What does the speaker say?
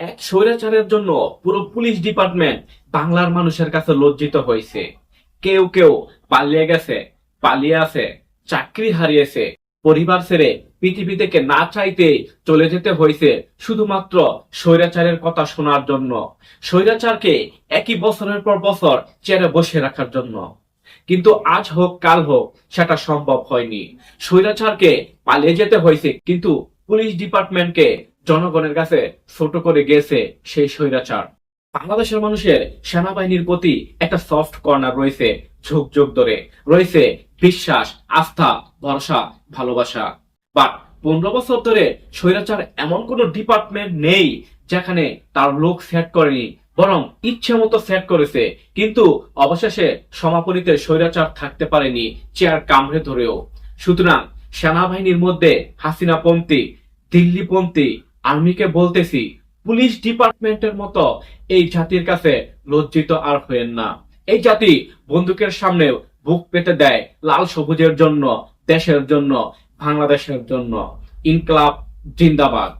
এক স্বৈরাচারের জন্য পুরো পুলিশ ডিপার্টমেন্ট বাংলার মানুষের কাছে লজ্জিত হয়েছে। কেউ কেউ পালিয়ে গেছে, পালিয়ে আছে, চাকরি হারিয়েছে। পরিবার ছেড়ে পৃথিবী থেকে না চাইতে চলে যেতে হয়েছে শুধুমাত্র স্বৈরাচারের কথা শোনার জন্য। স্বৈরাচারকে একই বছরের পর বছর চেয়ারে বসে রাখার জন্য। কিন্তু আজ হোক, কাল হোক, সেটা সম্ভব হয়নি। স্বৈরাচারকে পালিয়ে যেতে হয়েছে, কিন্তু পুলিশ ডিপার্টমেন্টকে জনগণের কাছে ছোট করে গেছে সেই স্বৈরাচার। বাংলাদেশের মানুষের সেনাবাহিনীর প্রতি একটা সফট কর্নার রয়েছে ঝোঁক ঝোঁক ধরে। রয়েছে বিশ্বাস, আস্থা, ভরসা, ভালোবাসা। বাট পনেরো বছর ধরে স্বৈরাচার এমন কোন ডিপার্টমেন্ট নেই যেখানে তার লোক সেট করেনি, বরং ইচ্ছে মতো সেট করেছে। কিন্তু অবশেষে সমাপনীতে স্বৈরাচার থাকতে পারেনি চেয়ার কামড়ে ধরেও। সুতরাং সেনাবাহিনীর মধ্যে হাসিনাপন্থী, দিল্লিপন্থী আর্মিকে বলতেছি, পুলিশ ডিপার্টমেন্টের মতো এই জাতির কাছে লজ্জিত আর হয়েন না। এই জাতি বন্দুকের সামনে বুক পেতে দেয় লাল সবুজের জন্য, দেশের জন্য, বাংলাদেশের জন্য। ইনকলাব জিন্দাবাদ।